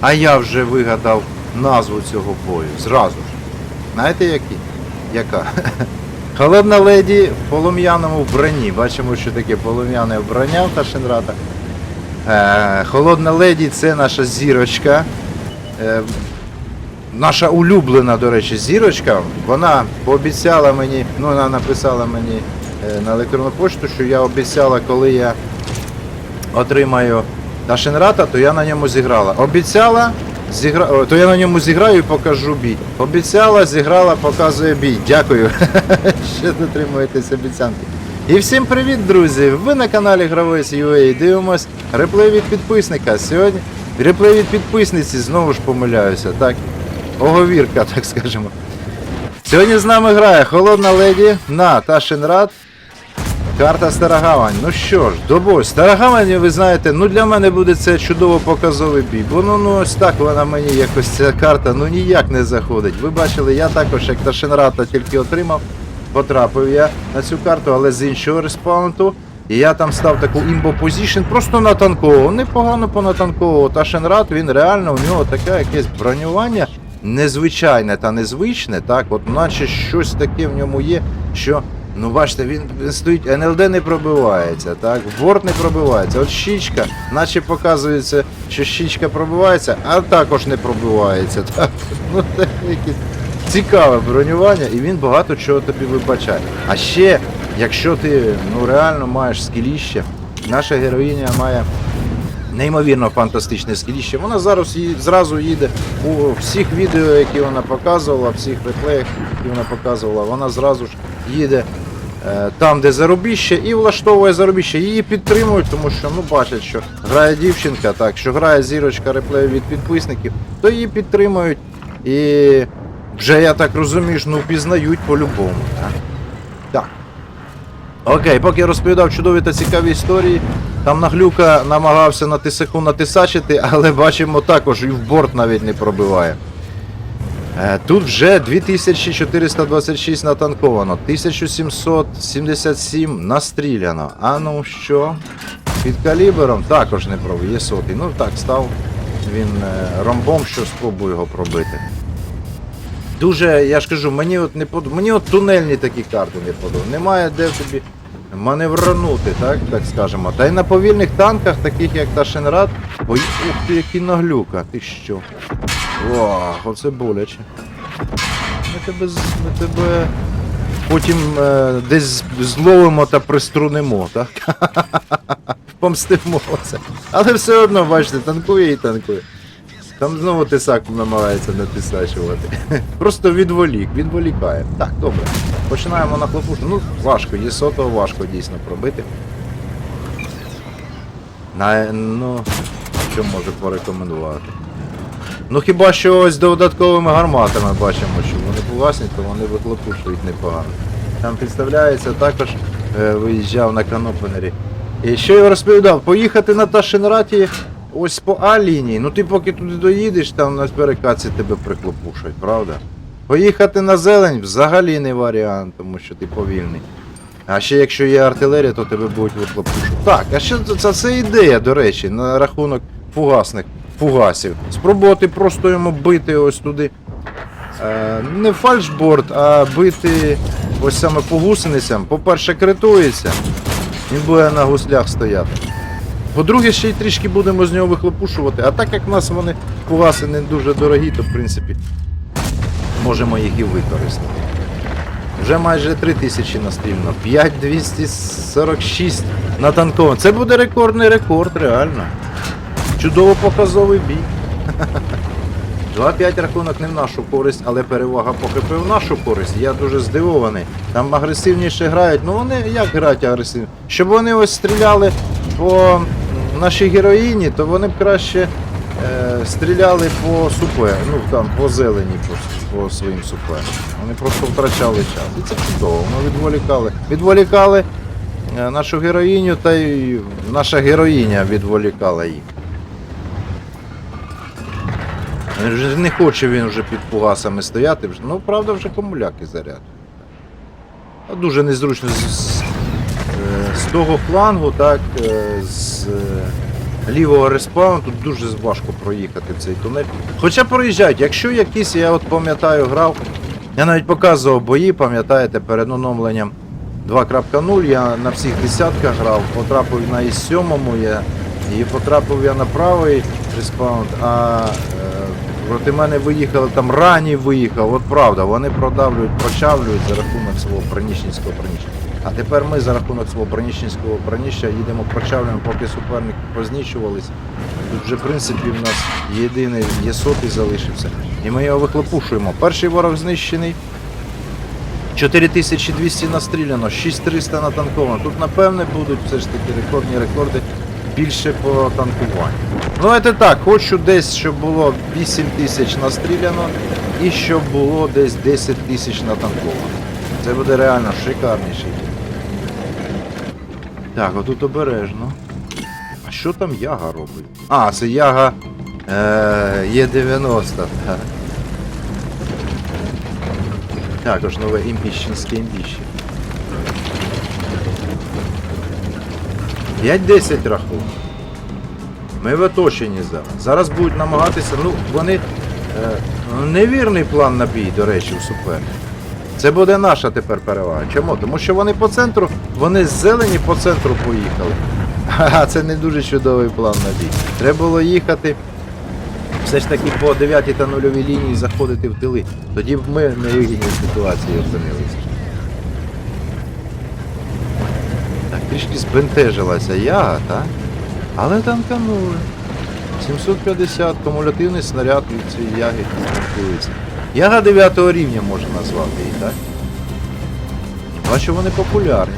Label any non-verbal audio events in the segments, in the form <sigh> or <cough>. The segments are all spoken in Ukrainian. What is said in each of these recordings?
А я вже вигадав назву цього бою. Зразу ж. Знаєте які? Яка? <laughs> Холодна леді в полум'яному вбранні. Бачимо, що таке полум'яне вбрання в Ташенрата. Е, Холодна леді це наша зірочка. Е, наша улюблена, до речі, зірочка. Вона пообіцяла мені, ну вона написала мені е, на електронну пошту, що я обіцяла, коли я отримаю Ташенрата, то я на ньому зіграла. Обіцяла, зігра... то я на ньому зіграю і покажу бій. Обіцяла, зіграла, показує бій. Дякую, <laughs> що дотримуєтесь обіцянки. І всім привіт, друзі! Ви на каналі Гравець UA. Дивимось реплей від підписника. Сьогодні реплей від підписниці знову ж помиляюся. Так, оговірка, <laughs> так скажемо. Сьогодні з нами грає Холодна Леді на Ташенрат. Карта Старогавань. Ну що ж, до бою. Старогавань, ви знаєте, ну для мене буде це чудово показовий бій. Бо ну, ну ось так вона мені якось ця карта ну ніяк не заходить. Ви бачили, я також як Ташенрата тільки отримав, потрапив я на цю карту, але з іншого респаунту. І я там став таку імбо позішн просто на танкового. Непогано понатанкового. Ташенрат, він реально, у нього таке якесь бронювання незвичайне та незвичне, так, от наче щось таке в ньому є, що. Ну бачите, він, він стоїть, НЛД не пробивається, так, борт не пробивається. От щічка, наче показується, що щічка пробивається, а також не пробивається. Так. <laughs> Ну, це якесь цікаве бронювання, і він багато чого тобі вибачає. А ще, якщо ти ну, реально маєш скіліще, наша героїня має неймовірно фантастичне скіліще. Вона зараз ї- зразу їде у всіх відео, які вона показувала, всіх реплеях, які вона показувала, вона зразу ж їде там, де заробіще, і влаштовує заробіще. Її підтримують, тому що ну бачать, що грає дівчинка, так, що грає зірочка реплею від підписників, то її підтримують. І вже я так розумію, ну пізнають по-любому. Так. так. Окей, поки я розповідав чудові та цікаві історії, там наглюка намагався на тисаку натисачити, але бачимо також і в борт навіть не пробиває. Е, Тут вже 2426 натанковано, 1777 настріляно. А ну що? Під калібером також не пробив, є сотий. Ну так, став він е, ромбом, що спробую його пробити. Дуже, я ж кажу, мені от не под... мені от тунельні такі карти не подобаються. Немає де тобі маневранути, так, так скажемо. Та й на повільних танках, таких як Ташенрад, ой, ух ти, які наглюка, ти що? О, оце боляче. Ми тебе, ми тебе потім е, десь зловимо та приструнимо, так? <laughs> Помстимо це. Але все одно, бачите, танкує і танкує. Там знову тисак намагається натисачувати. <laughs> Просто відволік, відволікає. Так, добре. Починаємо на хлопушу. Ну, важко, є сотого важко дійсно пробити. На, ну, що можу порекомендувати? Ну хіба що ось додатковими гарматами бачимо, що вони власні, то вони вихлопушують непогано. Там підставляється також е, виїжджав на канопенері. І що я розповідав, поїхати на Ташенраті ось по А-лінії, ну ти поки туди доїдеш, там на перекатці тебе приклопушать, правда? Поїхати на зелень взагалі не варіант, тому що ти повільний. А ще якщо є артилерія, то тебе будуть вихлопушувати. Так, а що це, це, це ідея, до речі, на рахунок фугасних фугасів. Спробувати просто йому бити ось туди. Е, не фальшборд, а бити ось саме по гусеницям. По-перше, критується, він буде на гуслях стояти. По-друге, ще й трішки будемо з нього вихлопушувати. А так як в нас вони фугаси не дуже дорогі, то в принципі можемо їх і використати. Вже майже 3000 настрільно. 5246 натанковано. Це буде рекордний рекорд, реально. Чудово показовий бій. <laughs> 2-5 рахунок не в нашу користь, але перевага по в нашу користь. Я дуже здивований. Там агресивніше грають. Ну вони як грають агресивно? Щоб вони ось стріляли по нашій героїні, то вони б краще е, стріляли по супе, ну там по зелені по, по своїм супе. Вони просто втрачали час. І це чудово. Вони відволікали. Відволікали е, нашу героїню, та й наша героїня відволікала їх. Не хоче він вже під фугасами стояти. Ну, правда, вже комуляки заряд. Дуже незручно з, з, з того флангу, так, е, з, е, лівого респауну, тут дуже важко проїхати цей тунель. Хоча проїжджають, якщо якісь, я от пам'ятаю, грав, я навіть показував бої, пам'ятаєте, перед оновленням 2.0 я на всіх десятках грав, потрапив на із 7 я, і потрапив я на правий респаунд, а проти мене виїхали, там ранній виїхав, от правда, вони продавлюють, прочавлюють за рахунок свого броніщенського броніща. А тепер ми за рахунок свого броніщенського броніща їдемо прочавлюємо, поки суперники познічувалися. Тут вже в принципі в нас єдиний є сотий залишився. І ми його вихлопушуємо. Перший ворог знищений. 4200 настріляно, 6300 натанковано. Тут напевне будуть все ж таки рекордні рекорди більше по танкуванню. Ну давайте так, хочу десь, щоб було 8000 настріляно і щоб було десь 10 тисяч натанковано. Це буде реально шикарніший. Так, отут обережно. А що там яга робить? А, це яга е, Є90. Так. Також нове імпіщенське імбіще. 5-10 рахунок. Ми в оточенні зараз. Зараз будуть намагатися, ну, вони. Е, невірний план на бій, до речі, у суперника. Це буде наша тепер перевага. Чому? Тому що вони по центру, вони з зелені по центру поїхали. <laughs> А це не дуже чудовий план на бій. Треба було їхати все ж таки по 9 та нульовій лінії заходити в тили. Тоді б ми на вигідній ситуації опинилися. Так, трішки збентежилася яга, так? Але танканули. 750 кумулятивний снаряд від цієї яги танкується. Яга 9 рівня можна назвати її, так? Бачу, вони популярні.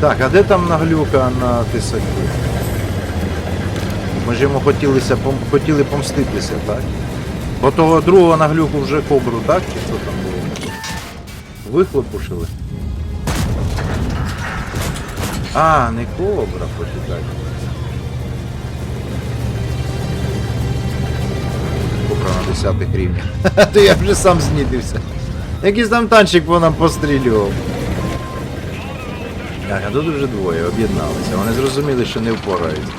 Так, а де там наглюка на тисаку? Ми ж йому хотілися, хотіли помститися, так? Бо того другого наглюку вже кобру, так? Чи що там було? Вихлопушили. А, не кобра, почекай. Кобра на 10 рівнях. <laughs> То я вже сам знітився. Якийсь там танчик по нам пострілював. Так, а тут вже двоє об'єдналися. Вони зрозуміли, що не впораються.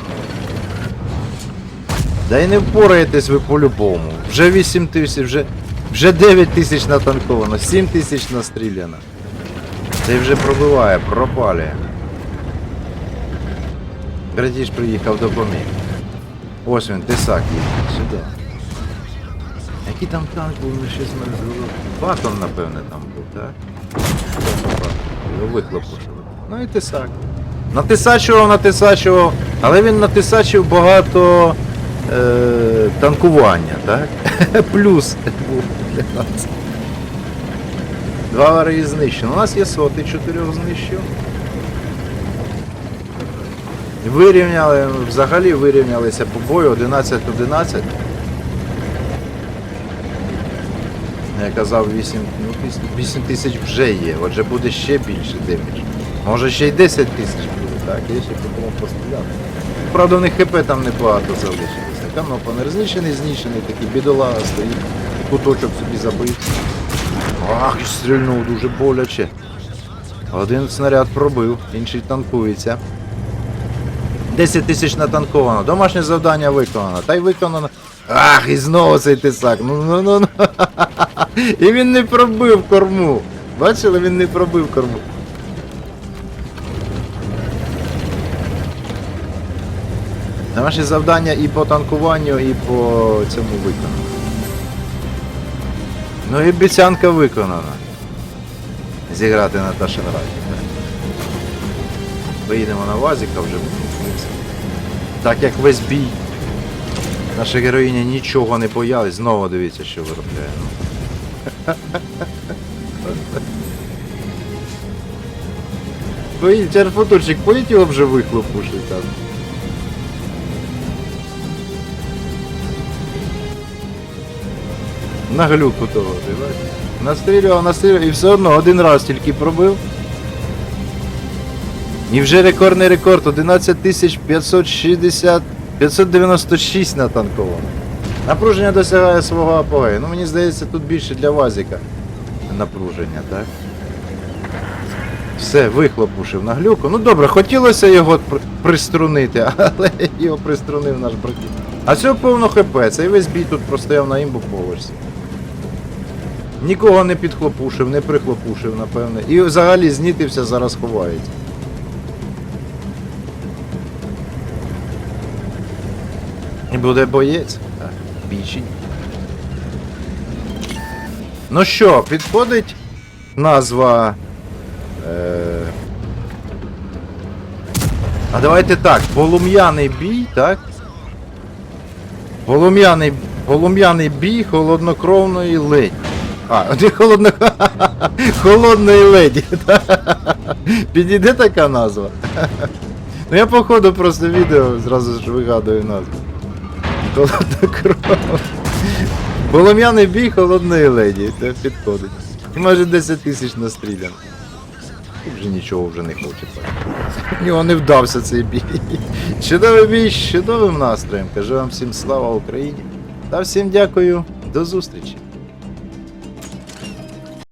Да й не впораєтесь ви по-любому. Вже 8 тисяч, вже, вже 9 тисяч натанковано, 7 тисяч настріляно. Це вже пробиває, пропалює. Братіж приїхав допоміг. Ось він, тисак їде, сюди. Який там танк був, ми щось не зробили. Батон, напевне, там був, так? Його вихлопушили. Ну і тисак. Натисачував, натисачував, але він натисачив багато е, танкування, так? <laughs> Плюс був для нас. Два вари знищено. У нас є сотий чотирьох знищив. Вирівняли, взагалі вирівнялися по бою 11-11. Я казав 8, ну, 8 тисяч вже є, отже буде ще більше демідж. Може ще й 10 тисяч буде, так, я ще подумав постріляти. Правда, в них хп там небагато залишилося. Канопа не знищений, знищений, такий бідолага стоїть, куточок собі забив. Ах, стрільнув дуже боляче. Один снаряд пробив, інший танкується. 10 тисяч натанковано. Домашнє завдання виконано. Та й виконано. Ах, і знову цей тисак. Ну ну ну ну. І він не пробив корму. Бачили, він не пробив корму. Домашнє завдання і по танкуванню, і по цьому виконано. Ну і обіцянка виконана. Зіграти на Ташенраді. Поїдемо на Вазіка вже. Так як весь бій. Наша героїня нічого не боялась, знову дивіться, що виробляє. Поїдь, черфутурчик, поїдь його вже вихлопушить там. На глюку того? Настрілював, настрілював і все одно один раз тільки пробив. І вже рекордний рекорд 11560 596 натанковано. Напруження досягає свого апогею. Ну мені здається, тут більше для Вазіка напруження, так? Все, вихлопушив на глюку. Ну добре, хотілося його пр- приструнити, <laughs> але його приструнив наш братів. А цього повно хп, цей весь бій тут простояв на імбу поверсі. Нікого не підхлопушив, не прихлопушив, напевне. І взагалі знітився, зараз ховається. І буде боєць. Так, більший. Ну що, підходить назва. Е... А давайте так, полум'яний бій, так? Полум'яний, полум'яний бій холоднокровної леді. А, не холодно... <laughs> холодної леді. <laughs> Підійде така назва. <laughs> Ну я походу просто відео зразу ж вигадую назву. Холоднокров. Полум'яний бій холодної леді. Це підходить. І майже 10 тисяч настріляно. І вже нічого вже не хоче. Нього не вдався цей бій. Чудовий бій з чудовим настроєм. Кажу вам всім слава Україні. Та всім дякую. До зустрічі.